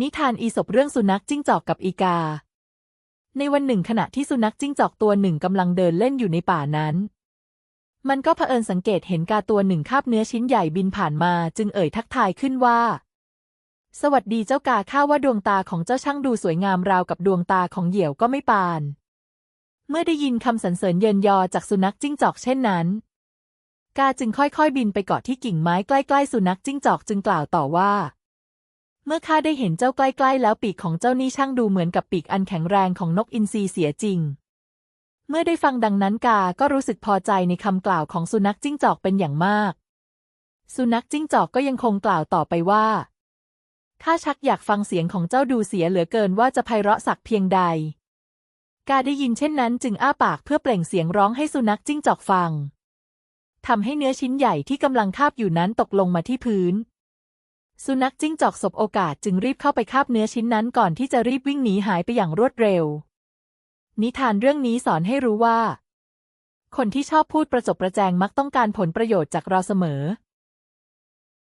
นิทานอีสปเรื่องสุนัขจิ้งจอกกับอีกา ในวันหนึ่งขณะที่สุนัขจิ้งจอกตัวหนึ่งกำลังเดินเล่นอยู่ในป่านั้น มันก็เผอิญสังเกตเห็นกาตัวหนึ่งคาบเนื้อชิ้นใหญ่บินผ่านมาจึงเอ่ยทักทายขึ้นว่า สวัสดีเจ้ากาข้าว่าดวงตาของเจ้าช่างดูสวยงามราวกับดวงตาของเหยี่ยวก็ไม่ปาน เมื่อได้ยินคำสรรเสริญเยินยอจากสุนัขจิ้งจอกเช่นนั้น กาจึงค่อยๆบินไปเกาะที่กิ่งไม้ใกล้ๆสุนัขจิ้งจอกจึงกล่าวต่อว่า เมื่อข้าได้เห็นเจ้าใกล้ๆ แล้วปีกของเจ้านี่ช่างดูเหมือนกับปีกอันแข็งแรงของนกอินทรีเสียจริง เมื่อได้ฟังดังนั้นกาก็รู้สึกพอใจในคำกล่าวของสุนัขจิ้งจอกเป็นอย่างมาก สุนัขจิ้งจอกก็ยังคงกล่าวต่อไปว่าข้าชักอยากฟังเสียงของเจ้าดูเสียเหลือเกินว่าจะไพเราะสักเพียงใด กาได้ยินเช่นนั้นจึงอ้าปากเพื่อเปล่งเสียงร้องให้สุนัขจิ้งจอกฟังทำให้เนื้อชิ้นใหญ่ที่กำลังคาบอยู่นั้นตกลงมาที่พื้น สุนัขจิ้งจอกสบโอกาสจึงรีบเข้าไปคาบเนื้อชิ้นนั้นก่อนที่จะรีบวิ่งหนีหายไปอย่างรวดเร็ว นิทานเรื่องนี้สอนให้รู้ว่า คนที่ชอบพูดประจบประแจงมักต้องการผลประโยชน์จากเราเสมอ